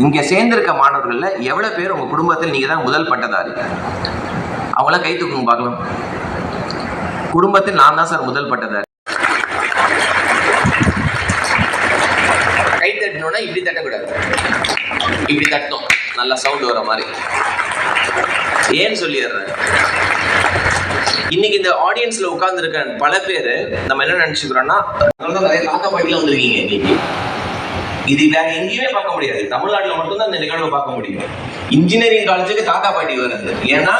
இங்க சேர்ந்திருக்க மாணவர்கள்ல எவ்வளோ பேர் உங்க குடும்பத்தில் நீங்க தான் முதல் பட்டதாரி? அவங்களாம் கை தூக்குங்க பார்க்கலாம். குடும்பத்தில் நான் தான் சார் முதல் பட்டதாரி. கை தட்டணும்னா இப்படி தட்டக்கூடாது. இப்படி தட்டணும். நல்லா சவுண்ட் வர மாதிரி. ஏன்னு சொல்லிடுறேன். இன்னைக்கு இந்த ஆடியன்ஸ்ல உட்கார்ந்துருக்க பல பேர் நம்ம என்ன நினைச்சுக்கிறோம்னா அதனாலதான் நிறைய தாத்தா பாட்டில வந்திருக்கீங்க இன்னைக்கு. இது வேற எங்கேயுமே பார்க்க முடியாது. தமிழ்நாட்டில் மட்டும்தான் இந்த நிகழ்வை பார்க்க முடியும். இன்ஜினியரிங் காலேஜுக்கு தாத்தா பாட்டி வருது. ஏன்னா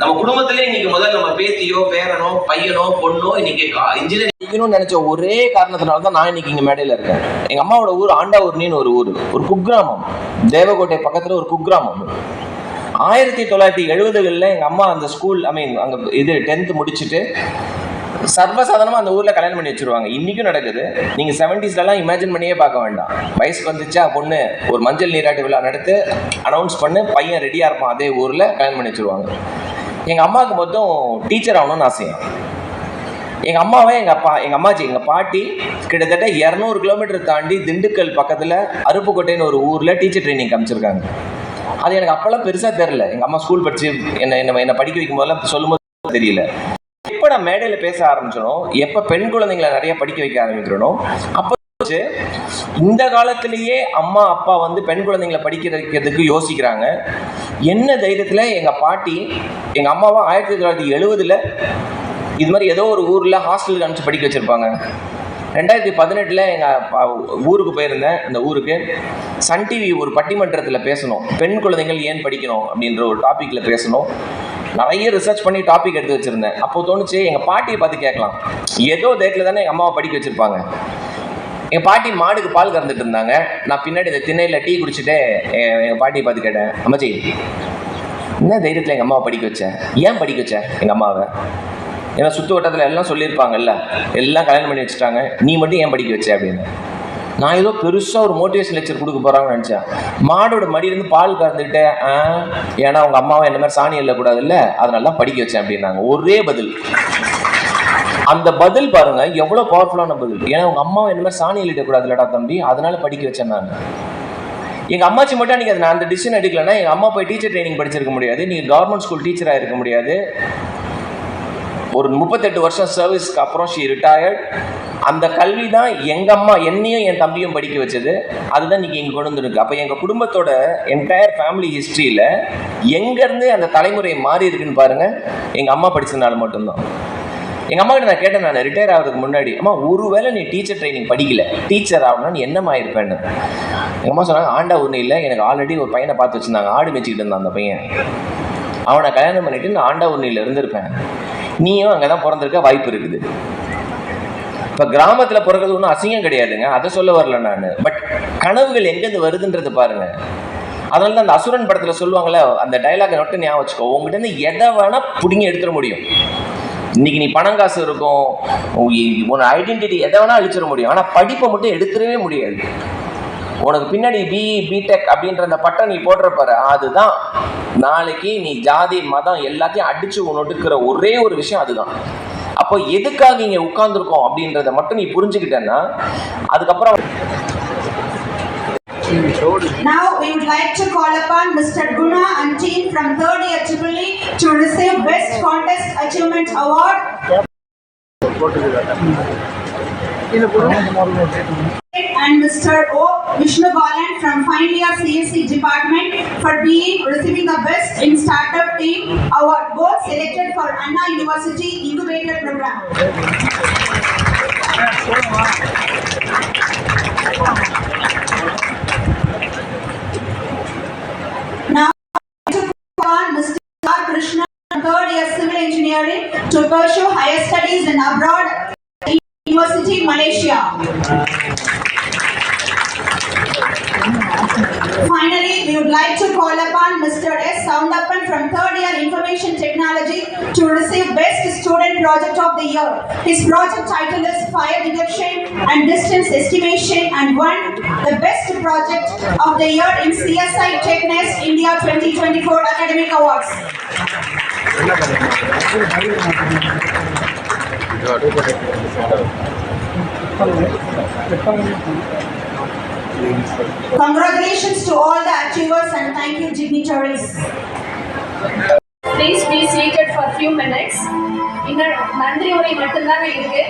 நம்ம குடும்பத்திலே இன்னைக்கு முதல்ல நம்ம பேத்தியோ பேரனோ பையனோ பொண்ணோ இன்னைக்கு இன்ஜினியரிங் நினைச்ச ஒரே காரணத்தினால தான் நான் இன்னைக்கு இங்க மேடையில இருக்கேன். எங்க அம்மாவோட ஊர் ஆண்டாவூர்னின்னு ஒரு ஊர். ஒரு குக்கிராமம். தேவகோட்டை பக்கத்துல ஒரு குக்கிராமம். ஆயிரத்தி தொள்ளாயிரத்தி எழுபதுகளில் எங்கள் அம்மா அந்த ஸ்கூல் ஐ மீன் அங்கே இது டென்த்து முடிச்சுட்டு சர்வசாதாரணமாக அந்த ஊரில் கல்யாணம் பண்ணி வச்சிருவாங்க. இன்றைக்கும் நடக்குது. நீங்கள் செவன்டீஸ்லலாம் இமேஜின் பண்ணியே பார்க்க வேண்டாம். வயசுக்கு வந்துச்சா பொண்ணு ஒரு மஞ்சள் நீராட்டு விழா நடத்து அனௌன்ஸ் பண்ணு பையன் ரெடியாக இருப்பான் அதே ஊரில் கல்யாணம் பண்ணி வச்சிருவாங்க. எங்கள் அம்மாவுக்கு மொத்தம் டீச்சர் ஆகணும்னு ஆசையம் எங்கள் அம்மாவே எங்கள் அப்பா எங்கள் அம்மாச்சி எங்கள் பாட்டி கிட்டத்தட்ட இரநூறு கிலோமீட்டர் தாண்டி திண்டுக்கல் பக்கத்தில் அருப்புக்கோட்டைன்னு ஒரு ஊரில் டீச்சர் ட்ரைனிங் காமிச்சிருக்காங்க. அது எனக்கு அப்போல்லாம் பெருசாக தெரில எங்கள் அம்மா ஸ்கூல் படித்து என்னை என்ன என்னை படிக்க வைக்கும் போதெல்லாம் சொல்லும்போது தெரியல. எப்போ நான் மேடையில் பேச ஆரம்பிச்சனோ எப்போ பெண் குழந்தைங்களை நிறைய படிக்க வைக்க ஆரம்பிக்கிறனோ அப்போ வச்சு இந்த காலத்திலேயே அம்மா அப்பா வந்து பெண் குழந்தைங்களை படிக்க வைக்கிறதுக்கு யோசிக்கிறாங்க. என்ன தைரியத்தில் எங்கள் பாட்டி எங்கள் அம்மாவை ஆயிரத்தி தொள்ளாயிரத்தி எழுபதில் இது மாதிரி ஏதோ ஒரு ஊரில் ஹாஸ்டலுக்கு அனுப்பிச்சு படிக்க வச்சுருப்பாங்க. ரெண்டாயிரத்தி பதினெட்டில் எங்கள் ஊருக்கு போயிருந்தேன். அந்த ஊருக்கு சன் டிவி ஒரு பட்டிமன்றத்தில் பேசணும். பெண் குழந்தைகள் ஏன் படிக்கணும் அப்படின்ற ஒரு டாப்பிக்கில் பேசணும். நிறைய ரிசர்ச் பண்ணி டாபிக் எடுத்து வச்சுருந்தேன். அப்போ தோணுச்சு எங்கள் பாட்டியை பார்த்து கேட்கலாம். ஏதோ டேட்டில் தானே எங்கள் அம்மாவை படிக்க வச்சுருப்பாங்க. எங்கள் பாட்டி மாடுக்கு பால் கறந்துட்டு இருந்தாங்க. நான் பின்னாடி இந்த திண்ணையில் டீ குடிச்சிட்டு எங்கள் பாட்டியை பார்த்து கேட்டேன். அம்மாச்சி என்ன தைரியத்தில் எங்கள் அம்மாவை படிக்க வச்சேன் ஏன் படிக்க வச்சேன் எங்கள் அம்மாவை? ஏன்னா சுற்று வட்டத்தில் எல்லாம் சொல்லியிருப்பாங்கல்ல எல்லாம் கல்யாணம் பண்ணி வச்சுட்டாங்க நீ மட்டும் ஏன் படிக்க வச்ச அப்படின்னு. நான் ஏதோ பெருசாக ஒரு மோட்டிவேஷன் லெக்சர் கொடுக்க போகிறாங்கன்னு நினச்சேன். மாடோட மடியிலேருந்து பால் கறந்துக்கிட்டேன் ஆ? ஏன்னா அவங்க அம்மாவை என்ன மாதிரி சாணி இல்லக்கூடாதுல்ல அதனால தான் படிக்க வச்சேன் அப்படின்னாங்க. ஒரே பதில். அந்த பதில் பாருங்க எவ்வளோ பவர்ஃபுல்லான பதில். ஏன்னா உங்க அம்மாவை என்ன மாதிரி சாணி எழுதக்கூடாது இல்லடா தம்பி அதனால படிக்க வச்சேன் நான். எங்கள் அம்மாச்சி மட்டும் அன்றைக்கி நான் அந்த டிசிஷன் எடுக்கலைன்னா எங்கள் அம்மா போய் டீச்சர் ட்ரைனிங் படிச்சிருக்க முடியாது நீங்கள் கவர்மெண்ட் ஸ்கூல் டீச்சராக இருக்க முடியாது. ஒரு முப்பத்தெட்டு வருஷம் சர்வீஸ்க்கு அப்புறம் ஷி ரிட்டையர்ட் அந்த கல்வி தான் எங்கள் அம்மா என்னையும் என் தம்பியும் படிக்க வச்சது. அதுதான் இன்னைக்கு இங்கே கொண்டு வந்துருக்கு. அப்போ எங்கள் குடும்பத்தோட என்டையர் ஃபேமிலி ஹிஸ்ட்ரியில் எங்கேருந்து அந்த தலைமுறை மாறி இருக்குன்னு பாருங்கள் எங்கள் அம்மா படித்ததுனால மட்டும்தான். எங்கள் அம்மா கிட்ட நான் கேட்டேன் நான் ரிட்டையர் ஆகிறதுக்கு முன்னாடி அம்மா ஒருவேளை நீ டீச்சர் ட்ரைனிங் படிக்கல டீச்சர் ஆகணும்னு நீ என்னம்மா இருப்பேன்னு? எங்கள் அம்மா சொன்னாங்க ஆண்டா ஒன்றும் இல்லை எனக்கு ஆல்ரெடி ஒரு பையனை பார்த்து வச்சுருந்தாங்க. ஆடு மேய்ச்சிக்கிட்டு இருந்தான் அந்த பையன். அவனை கல்யாணம் பண்ணிட்டு நான் ஆண்டா ஒன்றியில் இருந்திருப்பேன். நீயும் அங்கே தான் பிறந்திருக்க வாய்ப்பு இருக்குது. இப்போ கிராமத்தில் பிறக்கிறது ஒன்றும் அசிங்கம் கிடையாதுங்க. அதை சொல்ல வரல நான். பட் கனவுகள் எங்கேருந்து வருதுன்றது பாருங்க. அதனால தான் அந்த அசுரன் படத்தில் சொல்லுவாங்களே அந்த டைலாகை மட்டும் ஞாபகம் வச்சுக்கோ. உங்ககிட்ட இருந்து எதை வேணால் பிடிங்கி எடுத்துட முடியும். இன்னைக்கு நீ பணம் காசு இருக்கும். உன் ஐடென்டிட்டி எதை வேணால் அழிச்சிட முடியும். ஆனால் படிப்பை மட்டும் எடுத்துடவே முடியாது. உனக்கு பின்னாடி பிஇ பிடெக் அப்படின்ற அந்த பட்டம் நீ போட்டிருப்பாரு அதுதான் நாளைக்கு நீ ஜாதி மதம் எல்லாத்தையும் அடிச்சு உன்னொட்டுக்கிற ஒரே ஒரு விஷயம் அதுதான் அப்போ எதுக்காக இங்க உட்கார்ந்துருக்கோம் அப்படின்றத மட்டும் நீ புரிஞ்சுக்கிட்டேன்னா அதுக்கப்புறம் Now we would like to call upon Mr. Guna and team from third year Tripoli e to receive Best Contest Achievement Award. And Mr. O. Vishnu Balan from year CSC department for being receiving the Best in Startup Team Award, both selected for Anna University Incubator Program. Now to call on Mr. Krishna, third year civil engineering to pursue higher studies in abroad, University, Malaysia. Finally, we would like to call upon Mr. S. Soundappan from third year information technology to receive best student project of the year. His project title is fire detection and distance estimation and won the best project of the year in CSI TechNest India 2024 Academic Awards. Congratulations to all the achievers and thank you dignitaries. Please be seated for few minutes. இன்னும் நன்றி உரை மட்டும்தாங்க இருக்கு